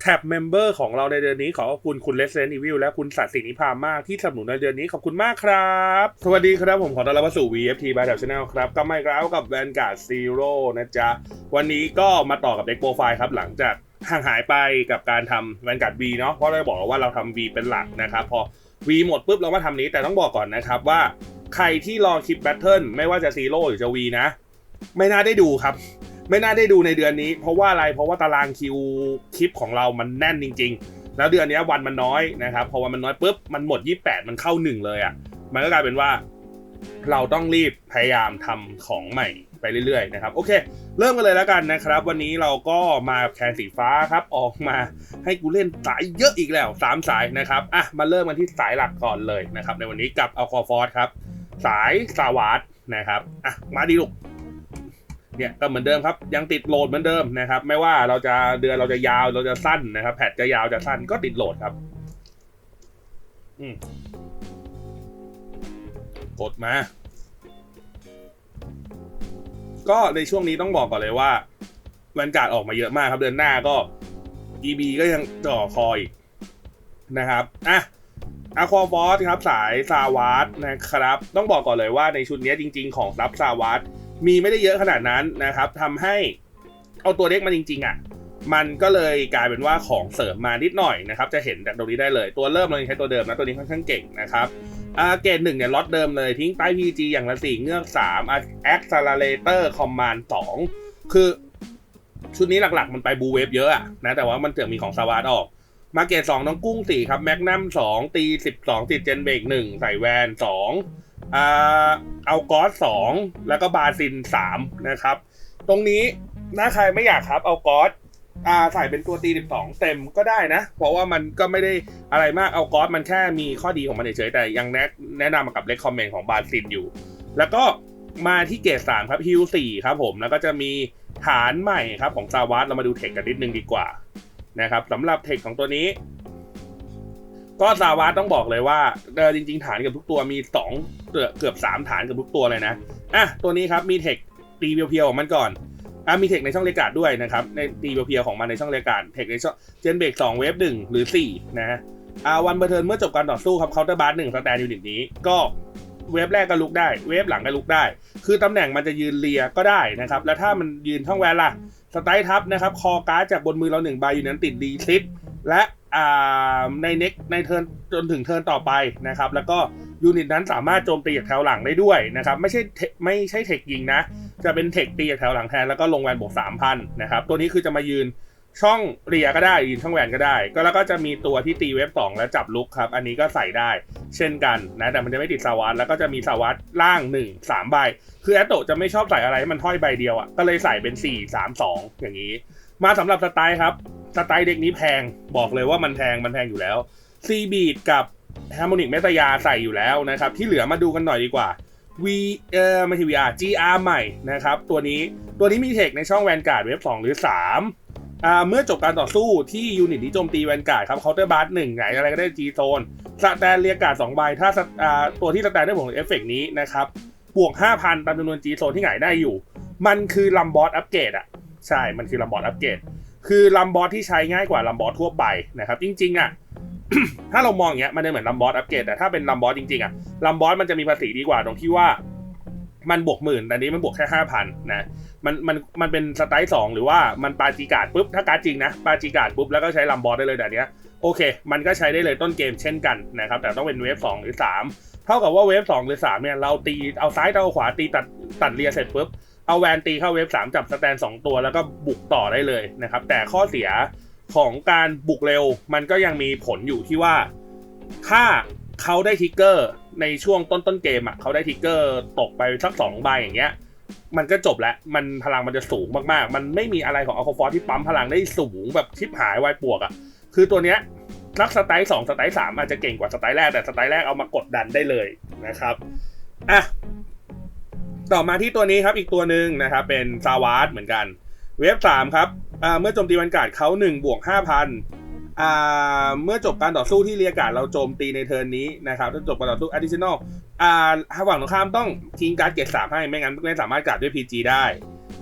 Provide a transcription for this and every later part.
แท็บเมมเบอร์ของเราในเดือนนี้ขอขอบคุณคุณเลสเซนอีวิลและคุณสัตสินิพามากที่สนับสนุนในเดือนนี้ขอบคุณมากครับ สวัสดีครับผมขอต้อนรับสู่ VFT by ดับช n แนลครับก็ไม่แล้วกับ Vanguard Zero นะจ๊ะ วันนี้ก็มาต่อกับเด็กโปรไฟล์ครับ หลังจากห่างหายไปกับการทำ Vanguard V เนาะเพราะเราบอกแล้วว่าเราทำ V เป็นหลักนะครับ พอ V หมดปุ๊บเรามาทำนี้แต่ต้องบอกก่อนนะครับว่าใครที่รอคลิปแบทเทิลไม่ว่าจะ Zero หรือจะ V นะ ไม่น่าได้ดูครับ ไม่น่าได้ดูในเดือนนี้ เพราะว่าอะไรเพราะว่าตารางคิวคลิปของเรามันแน่นจริง ๆ แล้วเดือนนี้วันมันน้อยนะครับพอวันมันน้อยปุ๊บมันหมด 28 มันเข้าหนึ่งเลยอะ่ะมันก็กลายเป็นว่าเราต้องรีบพยายามทำของใหม่ไปเรื่อยๆนะครับโอเค เริ่มกันเลยแล้วกันนะครับ วันนี้เราก็มาแคนสีฟ้าครับออกมาให้กูเล่นสายเยอะอีกแล้วสามสายนะครับอะมาเริ่มกันที่สายหลักก่อนเลยนะครับในวันนี้กับอัลคอฟอร์ดครับ สายสาวาร์ดนะครับอะมาดีลูก เนี่ยก็เหมือนเดิมครับ ยังติดโหลดเหมือนเดิมนะครับ ไม่ว่าเราจะเดือนเราจะยาวเราจะสั้นนะครับ แพทจะยาวจะสั้นก็ติดโหลดครับ อืมกดมา ก็ในช่วงนี้ต้องบอกก่อนเลยว่าวันการดออกมาเยอะมากครับเดือนหน้าก็ EB ก็ยังจ่อคอยนะครับอะอะควาฟอสครับสายซาวาร์ดนะครับ ต้องบอกก่อนเลยว่าในชุดนี้จริง ๆ ของซับซาวาร์ด มีไม่ได้เยอะขนาดนั้นนะครับทำให้เอาตัวเด็กมาจริง ๆอะมันก็เลยกลายเป็นว่าของเสริมมานิดหน่อยนะครับ จะเห็นจากตรงนี้ได้เลย ตัวเริ่มเรายังใช้ตัวเดิมนะ ตัวนี้ค่อนข้างเก่งนะครับเกรดหนึ่งเนี่ยล็อตเดิมเลยทิ้งใต้ PG อย่างละสี่เงือกสามอะ Accelerator Command สองคือ ชุดนี้หลักๆมันไปบูเวฟเยอะอะนะ แต่ว่ามันเถื่อมีของสวาร์ดออก มาเกตสองน้องกุ้งสี่ครับแมกนัมสองตีสิบสองติดเจนเบรกหนึ่งใส่แวนสอง เอากอสสองแล้วก็บาซินสามนะครับ ตรงนี้ถ้าใครไม่อยากครับเอากอสอ่าใส่เป็นตัวตีสิบสองเต็มก็ได้นะ เพราะว่ามันก็ไม่ได้อะไรมากเอากอสมันแค่มีข้อดีของมันเฉยๆแต่ยังแนะแนะนำมากับเลคคอมเมนต์ของบาซินอยู่ แล้วก็มาที่เกตสามครับฮิวสี่ครับผมแล้วก็จะมีฐานใหม่ครับของซาวัตเรามาดูเทคกันนิดนึงดีกว่านะครับสำหรับเทคของตัวนี้ ก็ซาวัตต้องบอกเลยว่าเออจริง ๆ ฐานเกับทุกตัวมีสองเกือบเกือบสามฐานเกับทุกตัวเลยนะอะตัวนี้ครับมีเทคตีเพียวๆของมันก่อนอะมีเทคในช่องเลกาดด้วยนะครับในตีเพียวๆของมันในช่องเลกาดเทคในช่องเจนเบรกสองเวฟหนึ่งหรือสี่นะฮะอ่าวันเบอร์เทิร์นเมื่อจบการต่อสู้ครับเคาน์เตอร์บาร์หนึ่งสแตนยูนิตนี้ก็เวฟแรกก็ลุกได้ เวฟหลังก็ลุกได้ คือตำแหน่งมันจะยืนเลียก็ได้นะครับ แล้วถ้ามันยืนช่องแวนล่ะ สไตล์ทับนะครับ คอการ์ดจากบนมือเราหนึ่งใบอยู่นั้นติดดีซิตและ ในเน็กในเทิร์นจนถึงเทิร์นต่อไปนะครับ แล้วก็ยูนิตนั้นสามารถโจมตีจากแถวหลังได้ด้วยนะครับ ไม่ใช่ไม่ใช่เทคยิงนะ จะเป็นเทคตีจากแถวหลังแทนแล้วก็ลงแวนบวกสามพันนะครับ ตัวนี้คือจะมายืนช่องเรียก็ได้ยืนช่องแหวนก็ได้ ก็แล้วก็จะมีตัวที่ตีเวฟสองแล้วจับลุกครับ อันนี้ก็ใส่ได้ เช่นกันนะ แต่มันจะไม่ติดสวัสดแล้วก็จะมีสวัสดล่าง 1 3 ใบ คือแอตโตจะไม่ชอบใส่อะไรให้มันห้อยใบเดียวอะก็เลยใส่เป็น 4 3 2 อย่างนี้ มาสำหรับสไตล์ครับ สไตล์เด็กนี้แพงบอกเลยว่ามันแพงมันแพงอยู่แล้วซีบีดกับฮาร์โมนิกเมตายาใส่อยู่แล้วนะครับ ที่เหลือมาดูกันหน่อยดีกว่า V เอ่อไม่ใช่ VR GR ใหม่นะครับ ตัวนี้ตัวนี้มีเทคในช่องแวนการ์ดเวฟ2หรือ 3อ่าเมื่อจบการต่อสู้ที่ยูนิตที่โจมตีแวนการ์ดครับเคาน์เตอร์บาร์หนึ่งไหนอะไรก็ได้จีโซนสแตนเรียกการ์ดสองใบถ้าอ่าตัวที่สแตนได้ผลเอฟเฟกต์นี้นะครับบวก 5,000 ตามจำนวนจีโซนที่ไหนได้อยู่ มันคือลัมบอสอัปเกรดอะใช่มันคือลัมบอสอัปเกรด คือลัมบอสที่ใช้ง่ายกว่าลัมบอสทั่วไปนะครับ จริง ๆอะถ้าเรามองอย่างเงี้ยมันจะเหมือนลัมบอสอัปเกรดแต่ถ้าเป็นลัมบอสจริงๆอะลัมบอสมันจะมีภาษีดีกว่าตรงที่ว่า มันบวกหมื่นแต่นี้มันบวกแค่ห้าพันนะมันมันมันเป็นสไตล์สองหรือว่ามันปาจิการ์ดปุ๊บถ้าการ์ดจริงนะปาจิการ์ดปุ๊บแล้วก็ใช้ลัมบอสได้เลยแต่เนี้ยโอเค มันก็ใช้ได้เลยต้นเกมเช่นกันนะครับ แต่ต้องเป็นเวฟสองหรือสาม ท่ากับว่าเวฟสองหรือสามเนี่ยเราตีเอาซ้ายเอาขวาตีตัดตัดเรียเสร็จปุ๊บเอาแวนตีเข้าเวฟสามจับสแตนสองตัวแล้วก็บุกต่อได้เลยนะครับ แต่ข้อเสียของการบุกเร็วมันก็ยังมีผลอยู่ที่ว่า ถ้าเขาได้ทิกเกอร์ในช่วงต้นต้นเกมอะเขาได้ทิกเกอร์ตกไปสักสองใบอย่างเงี้ยมันก็จบแล้ว มันพลังมันจะสูงมากๆ มันไม่มีอะไรของอัลโคฟอร์ที่ปั๊มพลังได้สูงแบบชิบหายวายปวกอะ่ะ คือตัวเนี้ย สักสไตล์สองสไตล์สามอาจจะเก่งกว่าสไตล์แรกแต่สไตล์แรกเอามากดดันได้เลยนะครับอะต่อมาที่ตัวนี้ครับอีกตัวหนึ่งนะครับเป็นซาวาร์ดเหมือนกัน เวฟสามครับอ่าเมื่อโจมตีวันกาดเขาหนึ่งบวกห้าพันอ่าเมื่อจบการต่อสู้ที่เรียกการ์ดเราโจมตีในเทิร์นนี้นะครับถ้าจบการต่อสู้ additional อ่าฝั่งตรงข้ามต้องทิ้งการ์ดเกรดสามให้ไม่งั้นไม่สามารถกาดด้วย PG ได้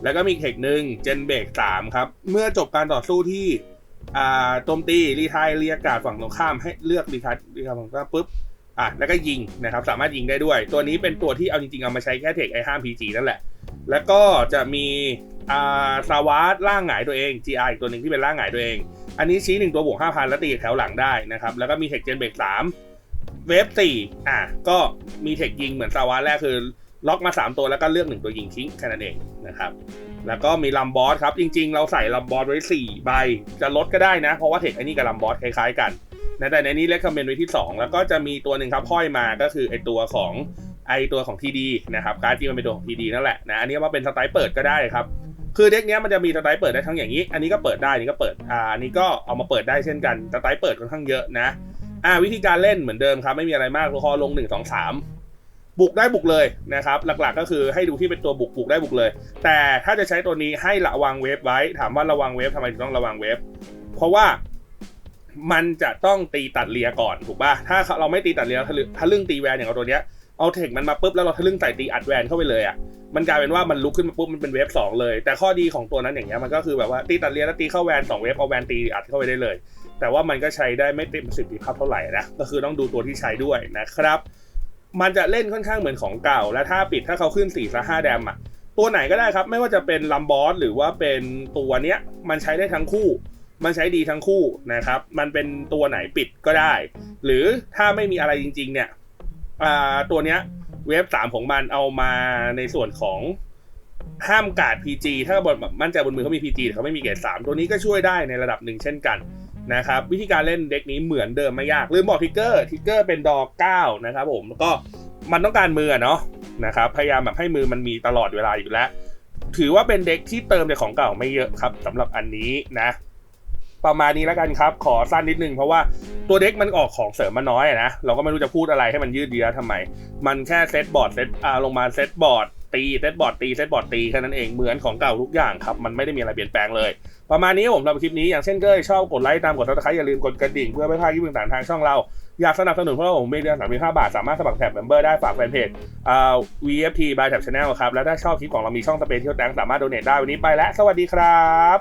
แล้วก็มีอีกเทคหนึ่งเจนเบรกสามครับ เมื่อจบการต่อสู้ที่ อ่าโจมตีรีไทายเรียกการดฝั่งตรงข้ามให้เลือกรีทายรีทายฝั่งตรงข้ามปุ๊บอะแล้วก็ยิงนะครับสามารถยิงได้ด้วย ตัวนี้เป็นตัวที่เอาจริงๆ เอามาใช้แค่เทคไอห้ามพีจีนั่นแหละ แล้วก็จะมีอ่าซาวาร์ร่างหงายตัวเอง GR อีกตัวหนึ่งที่เป็นร่างหงายตัวเอง อันนี้ชี้หนึ่งตัวบวก5,000แล้วตีแถวหลังได้นะครับ แล้วก็มีเทคเจนเบรก3เวฟ4อะก็มีเทคยิงเหมือนซาวาร์แรกคือล็อกมา 3 ตัวแล้วก็เลือก 1 ตัวยิงทิ้งแค่นั้นเองนะครับ แล้วก็มีลัมบอสครับ จริง ๆ เราใส่ลัมบอสไว้ 4 ใบ จะลดก็ได้นะ เพราะว่าเทคไอ้นี่กับลัมบอสคล้ายๆกันนะแต่ในนี้เล c กคอมเมนต์ไว้ที่ 2 แล้วก็จะมีตัวหนึ่งครับห้อยมาก็คือไอตัวของไอตัวของทีดีนะครับการ์ดที่มันเป็นตัวของทีดีนั่นแหละนะอันนี้ว่าเป็นสไตล์เปิดก็ได้ครับคือเด็กเนี้ยมันจะมีสไตล์เปิดได้ทั้งอย่างนี้ อันนี้ก็เปิดได้นนี้ก็เปิดอ่าอันนี้ก็เอามาเปิดได้เช่นกันสไตล์เปิดค่อนข้างเยอะนะอ่าวิธีการเล่นเหมือนเดิมครับไม่มีอะไรมากคอลงหนึ่งสองสาม บุกได้บุกเลยนะครับ หลักๆก็คือให้ดูที่เป็นตัวบุกบุกได้บุกเลย แต่ถ้าจะใช้ตัวนี้ให้ระวังเวฟไว้ ถามว่าระวังเวฟทำไมถึงต้องระวังเวฟเพราะว่ามันจะต้องตีตัดเลียก่อนถูกป่ะถ้าเราไม่ตีตัดเลียทะลึทะลึ่งตีแวนอย่างเอาตัวเนี้ยเอาเทคมันมาปุ๊บแล้วเราทะลึ่งใส่ตีอัดแวนเข้าไปเลยอะมันกลายเป็นว่ามันลุกขึ้นมาปุ๊บมันเป็นเวฟสองเลย แต่ข้อดีของตัวนั้นอย่างเงี้ยมันก็คือแบบว่าตีตัดเลียแล้วตีเข้าแวนสองเวฟเอาแวนตีอัดเข้าไปได้เลย แต่ว่ามันก็ใช้ได้ไม่เต็มประสิทธิภาพเท่าไหร่นะก็คือต้องดูตัวที่ใช้ด้วยนะครับ มันจะเล่นค่อนข้างเหมือนของเก่า และถ้าปิดถ้าเขาขึ้น4ี่ห้าแดมอะตัวไหนก็ได้ครับ ไม่ว่าจะเป็นลัมบอสหรือว่าเป็นตัวเนี้ย มันใช้ได้ทั้งคู่ มันใช้ดีทั้งคู่นะครับ มันเป็นตัวไหนปิดก็ได้ หรือถ้าไม่มีอะไรจริง ๆ เนี่ยอ่าตัวเนี้ยเวฟสามของมันเอามาในส่วนของห้ามกาด PG ถ้าบนแบมั่นใจบนมือเขามี PG แต่เขาไม่มีเกรดสามตัวนี้ก็ช่วยได้ในระดับหนึ่งเช่นกัน นะครับวิธีการเล่นเด็กนี้เหมือนเดิมไม่ยากลืมบอกทิกเกอร์ทิกเกอร์เป็นดอกเก้านะครับผมแล้วก็มันต้องการมือเนาะนะครับพยายามแบบให้มือมันมีตลอดเวลาอยู่แล้ว ถือว่าเป็นเด็กที่เติมแต่ของเก่าไม่เยอะครับสำหรับอันนี้นะประมาณนี้แล้วกันครับ ขอสั้นนิดนึงเพราะว่าตัวเด็กมันออกของเสริมมาน้อยนะ เราก็ไม่รู้จะพูดอะไรให้มันยืดเยื้อทำไม มันแค่เซตบอร์ดเซตอ่าลงมาเซตบอร์ด ตีเซตบอร์ดตีเซตบอร์ดตีแค่นั้นเองเหมือนของเก่าทุกอย่างครับมันไม่ได้มีอะไรเปลี่ยนแปลงเลย ประมาณนี้ผมทำคลิปนี้อย่างเช่นก็ยชอบกดไลค์ตามกดซับสไครต์อย่าลืมกดกระดิ่งเพื่อไม่พลาดคลิปต่างๆทางช่องเราอยากสนับสนุนพวกเราผมมีเดือนสามสิบห้าบาท สามารถสมัครแท็บเมมเบอร์ได้ฝากแฟนเพจอ่า VFT by Tab Channel ครับ แล้วถ้าชอบคลิปของเรามีช่องสเปเชียลแตงสามารถโดเนทได้วันนี้ไปแล้ว สวัสดีครับ